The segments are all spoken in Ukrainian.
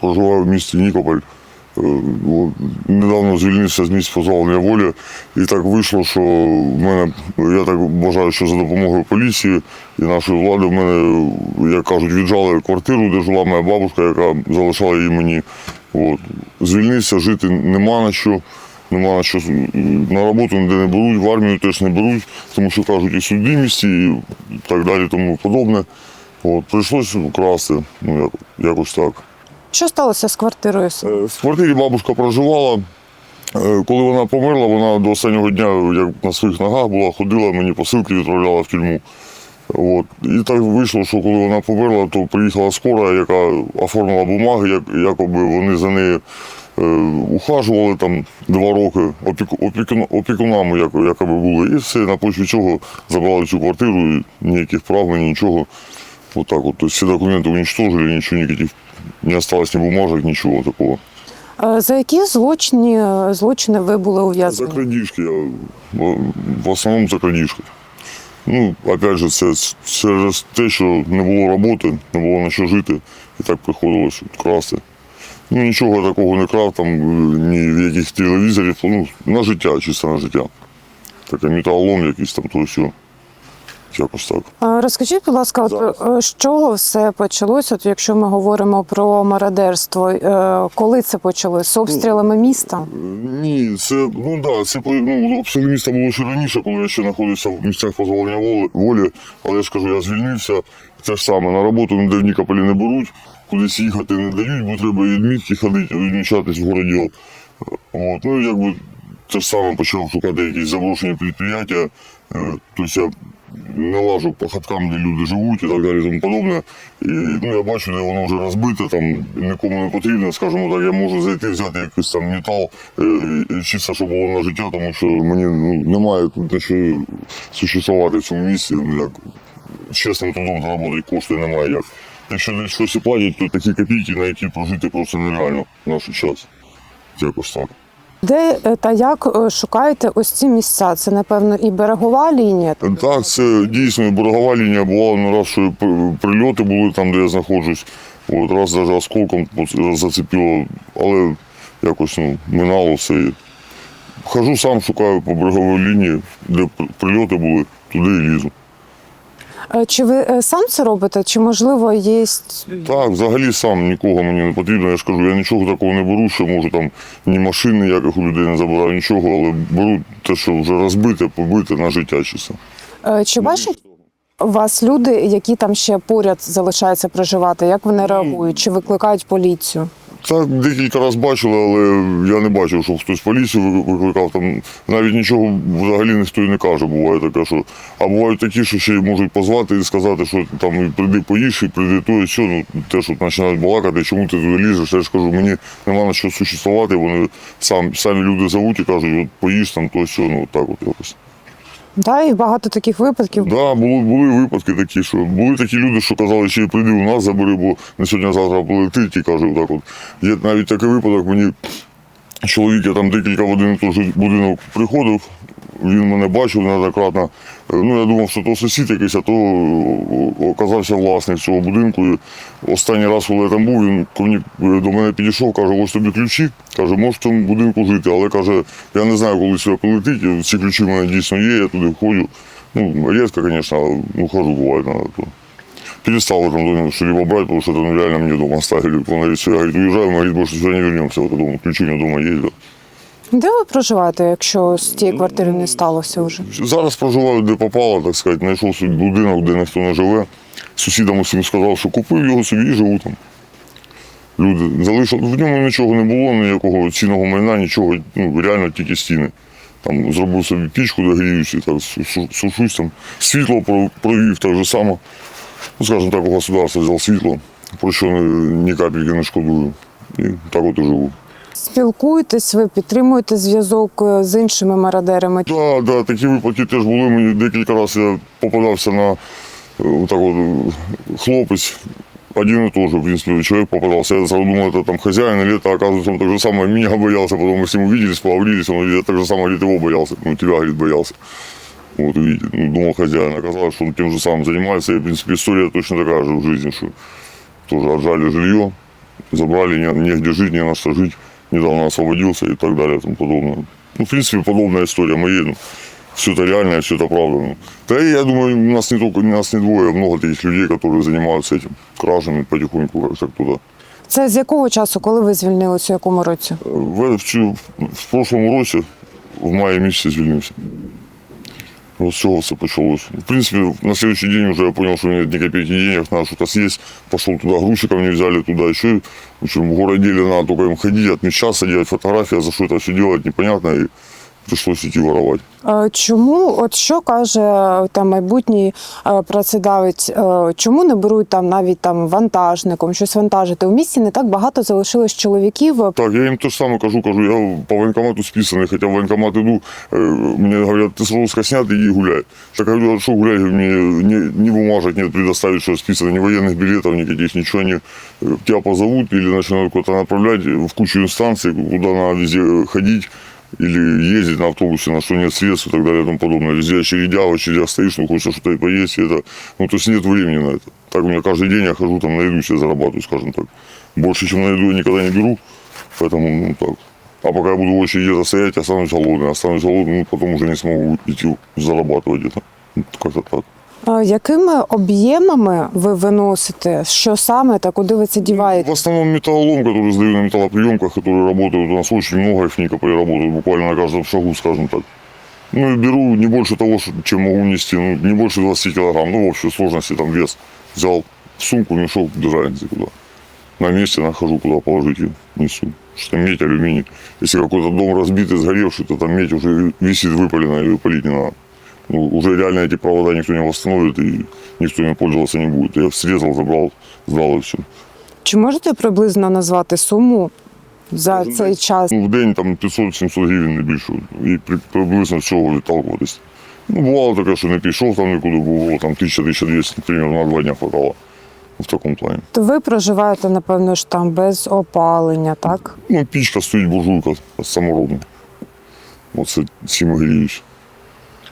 проживаю в місті Нікополь. Е, Недавно звільнився з місць позбавлення волі, і так вийшло, що в мене, я так вважаю, що за допомогою поліції і нашої влади в мене, як кажуть, віджали квартиру, де жила моя бабушка, яка залишала її мені. От. Звільнився, жити нема на що. Нема на що на роботу ніде не беруть, в армію теж не беруть, тому що кажуть, і судимість, і так далі, тому подобне. От, прийшлося красти, ну як, якось так. Що сталося з квартирою? Е, В квартирі бабушка проживала. Е, Коли вона померла, вона до останнього дня, як на своїх ногах була, ходила, мені посилки відправляла в тюрму. От. І так вийшло, що коли вона померла, то приїхала скора, яка оформила бумаги, як, якоби вони за нею е, ухажували там два роки, опіку, опікуна- опікунами як, якоби були. І все, на почві цього забрали цю квартиру, ніяких прав, нічого. Вот так вот. То есть все документы уничтожили, ничего никаких не осталось ни бумажек, ничего такого. За які злочини, злочини ви були ув'язані? За крадіжки, я в- основному за крадіжки. Ну, опять же, це через те, що не було роботи, не було на що жити, і так приходилось красти. Ну, нічого такого не крав, там ні в яких телевізорів, ну, на життя, чисто на життя. Таке металолом якийсь там, то все. Якось так. Е, Розкажіть, будь ласка, от, е, з чого все почалося? От якщо ми говоримо про мародерство, е, коли це почалось? З обстрілами міста? Ні, це ну да, це ну, обстріли міста було ще раніше, коли я ще знаходився в місцях позбавлення волі. Але я ж кажу, я звільнився. Це ж саме на роботу ніде в Нікополі не беруть, кудись їхати не дають, бо треба і відмітки ходити, відмічатись в городі. От, ну якби те ж саме почав шукати якісь заброшені підприємства. Е, Тобто я не лажу по хаткам, де люди живуть і так далі, і тому подобне. І ну, я бачу, де воно вже розбите, там нікому не потрібно, скажімо так, я можу зайти, взяти якийсь там метал, е, чисто, щоб було на життя, тому що мені ну, немає тут на що существувати в цьому місці. Ну, як, чесним трудом заробити коштує немає як. Якщо десь щось і платять, то такі копійки, на які прожити просто нереально в наш час. Якось так. Де е, та як е, шукаєте ось ці місця? Це, напевно, і берегова лінія. Так, це дійсно і боргова лінія була не раз, що прильоти були там, де я знаходжусь. От, раз навіть осколком зацепило, але якось ну, минало все. Хожу сам, шукаю по береговій лінії, де прильоти були, туди і лізу. Е, Чи ви е, сам це робите? Чи можливо є Так, взагалі сам нікого мені не потрібно. Я ж кажу, я нічого такого не беру, що можу там ні машин ніяких у людей не забираю, нічого, але беру те, що вже розбите, побите на життя чисто. Е, чи бачать вас люди, які там ще поряд залишаються проживати? Як вони реагують? Чи викликають поліцію? Так, декілька разів бачили, але я не бачив, щоб хтось поліцію викликав. Там навіть нічого взагалі ніхто і не каже. Буває таке, що а бувають такі, що ще й можуть позвати і сказати, що там прийди поїж, і прийди то, і що. Ну те, що починають балакати, чому ти туди лізеш. Я ж кажу, мені нема на що существувати. Вони сам самі люди зовуть і кажуть, от поїж там то, що ну так от якось. Да, і багато таких випадків. Да, були, були випадки такі, що були такі люди, що казали, що прийди у нас забери, бо на сьогодні-завтра полетить і кажуть, так от. Є навіть такий випадок, мені чоловік, я там декілька годин же будинок приходив, він мене бачив неоднократно. Е, Ну, я думав, що то сусід якийсь, а то о, оказався власник цього будинку. І останній раз, коли я там був, він ко мені- е, до мене підійшов, каже, ось тобі ключі. Каже, можеш в тому будинку жити, але каже, я не знаю, коли сюди прилетить. і Ці ключі в мене дійсно є, я туди входжу. Ну, рідко, звісно, але ну, хожу, буває, надо. То. Перестал в этом доме что-либо брать, потому что это ну, реально мне дома оставили. Он говорит, все, я говорит, уезжаю, мы говорит, больше сюда не вернемся. Вот дома, ключи у меня дома есть. Да. Де ви проживаєте, якщо з тієї квартири не сталося вже? Зараз проживаю, де попало, так сказати, знайшов собі будинок, де ніхто не живе. Сусідам усім сказав, що купив його собі і живу там. Люди залишили. В ньому нічого не було, ніякого цінного майна, нічого, ну, реально тільки стіни. Там зробив собі пічку, де так сушусь там. Світло провів так же само. Ну, скажімо так, у государства взяв світло, про що ні капельки не шкодую. І так от і живу. Спілкуєтесь, ви підтримуєте зв'язок е, з іншими мародерами? Так, да, такі випадки теж були. Мені декілька разів я попадався на е, так от, е, хлопець. Один и тот же, в принципе, человек попадался. Я сразу думал, это там хозяин, или это, оказывается, он так же самое меня боялся. Потом мы с ним увиделись, поговорились, он говорит, я так же самое, говорит, его боялся. Ну, тебя, говорит, боялся. Вот, увидите, ну, думал хозяин. Оказалось, что он тем же самым занимается. И, в принципе, история точно такая же в жизни, что тоже отжали жилье. забрали, не, негде жить, не на что жить, недавно освободился и так далее и тому подобное. Ну, в принципе, подобная история моей, ну, все это реально, все это правда. Ну. Да и я думаю, у нас не только нас не двое, а много таких людей, которые занимаются этим, кражами потихоньку как так туда. Це з якого часу, коли ви звільнилися, у якому році? В, в, цю- в прошлому році, в маї місяці звільнився. Вот с чего все почалось. В принципе, на следующий день уже я понял, что нет ни копейки денег, надо что-то съесть. Пошел туда, грузчиков не взяли туда еще. В общем, в городе надо только им ходить, отмечаться, делать фотографии, за что это все делать, непонятно. И пришлось идти воровать. Е, Чому, от що каже е, там майбутній е, працедавець, е, чому не беруть там навіть там вантажником, щось вантажити? У місті не так багато залишилось чоловіків. е, Так, я им то же самое кажу, кажу, я по военкомату списанный, хотя в военкомат иду, э, мне говорят, ты с розыска снят, иди гуляй. Так я говорю, а что гулять, мне ни, ни бумажек нет предоставить, что я списан, ни военных билетов, никаких, ничего, они э, тебя позовут или начинают куда-то направлять в кучу инстанций, куда надо везде э, ходить, Или ездить на автобусе, на что нет средств и так далее и тому подобное. Везде очередя, в очередях стоишь, ну хочешь что-то и поесть, и это, ну то есть нет времени на это. Так у меня каждый день я хожу там на еду себе зарабатываю, скажем так. Больше, чем на еду я никогда не беру, поэтому, ну так. А пока я буду в очереди где-то стоять, я останусь голодный. Останусь голодный, ну, потом уже не смогу идти зарабатывать где-то. Ну, Как-то так. Е, Якими об'ємами ви виносите? Що саме та куди ви це В діваєте? основном металлолом, который сдаю на металлоприемках, которые работают, у нас очень много их в Никополе работают, буквально на каждом шагу, скажем так. Ну и беру не больше того, что- чем могу нести, ну, не больше 20 килограмм. Ну, в общей сложности там вес. Взял в сумку, мешок, без разницы куда. На месте нахожу, куда положить и несу. Что там медь, алюминий. Если какой-то дом разбитый, сгоревший, то там медь уже висит выпаленная, и выпалить не надо. Ну, уже реально эти провода никто не восстановит, и никто ими пользоваться не будет. Я срезал, забрал, сдал и все. Чи можете приблизно назвати суму за цей час? Ну, в день там 500-700 гривень не більше. І при, приблизно з чого відталкуватись. Ну, бувало таке, що не пішов там нікуди, було там 1000-1200, наприклад, на два дня хватало. В такому плані. То ви проживаєте, напевно ж там без опалення, так? Ну, пічка стоїть буржуйка саморобна. Оце цим гріюсь.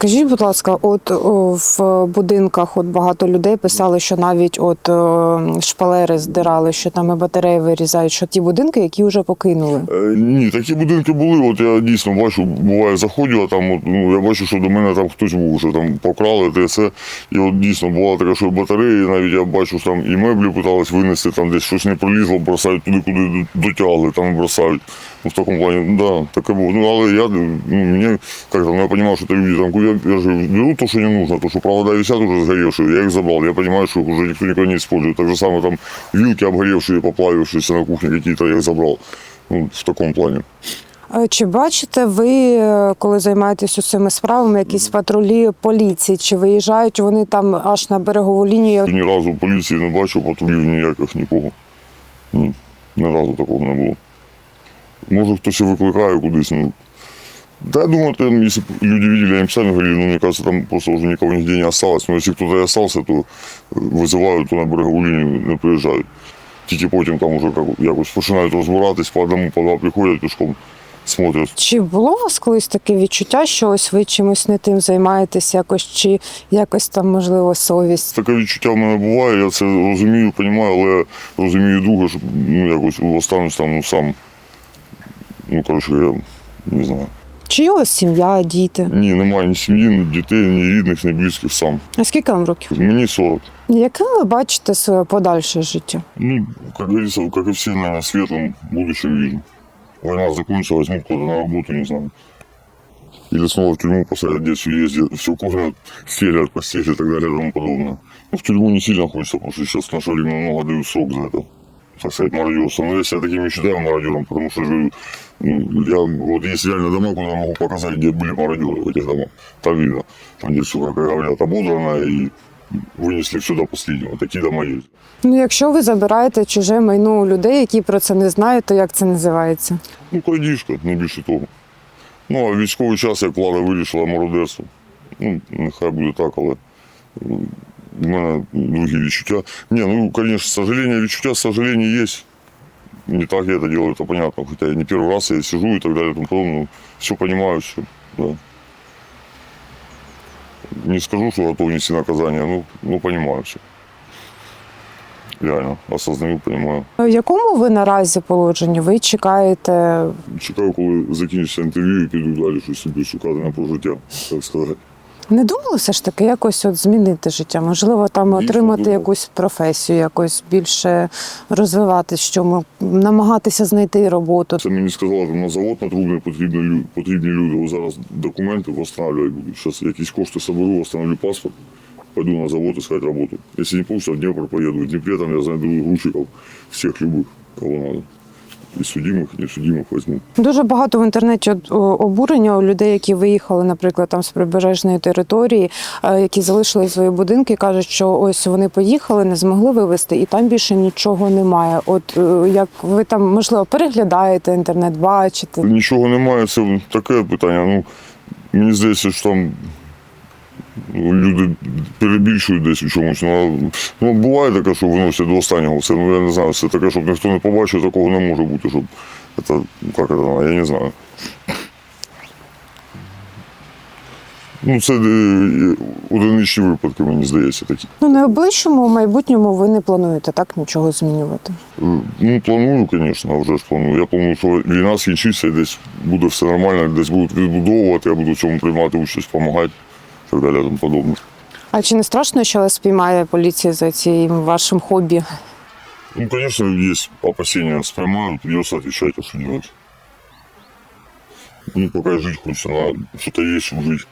Кажіть, будь ласка, от в будинках от багато людей писали, що навіть от шпалери здирали, що там і батареї вирізають, що ті будинки, які вже покинули. Е, ні, такі будинки були. От я дійсно бачу, буває, заходжу, а там от, ну, я бачу, що до мене там хтось був, що там покрали те все. І от дійсно бувало таке, що батареї, навіть я бачу, там і меблі питались винести, там десь щось не пролізло, бросають туди, куди дотягли, там бросають. Ну, в такому плані, да, таке було. Ну, але я, ну, мені, як там, ну, я розумів, що це люди там, я, я же беру то, что не нужно, то, что провода висят уже сгоревшие, я их забрал, я понимаю, что их уже никто никогда не использует. Так же самое там вилки обгоревшие, поплавившиеся на кухне какие-то, я их забрал. Ну, в таком плане. Чи бачите ви, коли займаєтесь цими справами, якісь патрулі поліції? Чи виїжджають вони там аж на берегову лінію? Ні разу поліції не бачив, патрулів ніяких нікого. Ні, ні разу такого не було. Може хтось і викликає кудись, ну. Да, я думаю, там, если б люди видели, они бы сами говорили, ну, мне кажется, там просто уже никого нигде не осталось. Но если кто-то и остался, то визивають, то на берегову лінію не приїжджають. Тільки потім там уже как, якось починають розбиратись, по одному, по два приходять пішком, смотрять. Чи було у вас колись таке відчуття, що ось ви чимось не тим займаєтесь якось, чи якось там можливо совість? Таке відчуття в мене буває, я це розумію, розумію, але розумію друге, що ну, якось останусь там ну, сам. Ну, коротше, я не знаю. Чи у вас сім'я, діти? Ні, немає ні сім'ї, ні дітей, ні рідних, ні близьких сам. А скільки вам років? Мені 40. Яким ви бачите своє подальше життя? Ну, как говорится, как и все, наверное, светлым будущем вижу. Война закончилась, возьмут куда-то на работу, не знаю. Или снова в тюрьму посадят, все ездят, все кормят, стелят, постелят и так далее и тому подобное. Ну, в тюрьму не сильно хочется, потому что сейчас в наше время много дают срок за это Так сказать, мародерство. Но я себя таким не считаю мародером, потому что же, ну, я, вот есть реально дома, куда я могу показать, где были мародеры в этих домах. Там видно. Там, где все, как говорят, ободрано и вынесли все до последнего. Такие дома есть. Ну, якщо ви забираєте чуже майно у людей, які про це не знають, то як це називається? Ну, крадіжка, не більше того. Ну, а військовий час, як влада вирішила мародерство. Ну, нехай буде так, але м, в мене другі відчуття. Ні, ну, звісно, сожалення, відчуття, сожалення є. Не так я это делаю, это понятно. Хотя я не первый раз я сижу и так далее, и тому подобное. Все понимаю, все, да. Не скажу, что готов нести наказание, ну, ну понимаю все. реально. Осознаю, понимаю. В якому ви наразі положенні? Ви чекаєте Чекаю, коли закінчиться інтерв'ю і піду далі щось собі шукати на прожиття, так сказати. Не думали все ж таки якось от змінити життя? Можливо, там Дійсно отримати думав. якусь професію, якось більше розвивати, що ми намагатися знайти роботу. Це мені сказали, там на завод на трубний потрібні, лю- потрібні люди. Ось зараз документи буду. Зараз якісь кошти соберу, восстановлю паспорт, пойду на завод искать работу. Если не получится, в Днепр поеду. В Днепре там я знайду грузчиков, всех любых, кого надо. І судимых, і несудимых возьму. Дуже багато в інтернеті обурення у людей, які виїхали, наприклад, там з прибережної території, е, які залишили свої будинки, кажуть, що ось вони поїхали, не змогли вивезти, і там більше нічого немає. От е, як ви там можливо переглядаєте інтернет, бачите. Нічого немає, це таке питання. Ну, мені здається, що там люди перебільшують десь у чомусь. Ну, ну, буває таке, що виносять до останнього. Це, ну, я не знаю, це таке, щоб ніхто не побачив, такого не може бути, щоб це, як це, я не знаю. Ну, це е, одиничні випадки, мені здається, такі. Ну найближчому майбутньому ви не плануєте так нічого змінювати. Е, Ну, планую, звісно, вже ж планую. Я планую, що війна скінчиться, і десь буде все нормально, десь будуть відбудовувати, я буду в цьому приймати участь, допомагати і так далі, тому подобне. А чи не страшно, що вас спіймає поліція за цим вашим хобі? Ну, конечно, есть опасения, споймают, придется отвечать, а что делать. Ну, пока жить хочется, надо что-то есть, чтобы жить.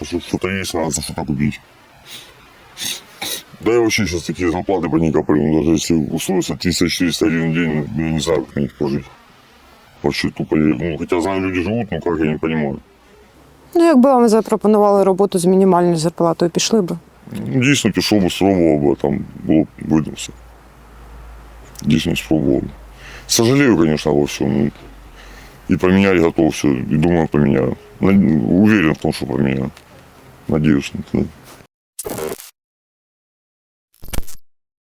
А что- Что-то есть, надо за что-то купить. Да и вообще сейчас такие зарплаты по никакой, ну, даже если устроиться 1400 гривен в день, ну, я не знаю, как на них прожить. Вообще тупо, я- ну, хотя знаю, люди живут, но как, я не понимаю. Ну, якби вам запропонували роботу з мінімальною зарплатою, пішли. Ну, дійсно, пішов би, спробував би, там було б видно все. Дійсно, спробував би. Сожалею, конечно, во всем. І И поменять готов все. І думаю, поміняю. Над- в тому, що поміняю. Надіюсь. на это.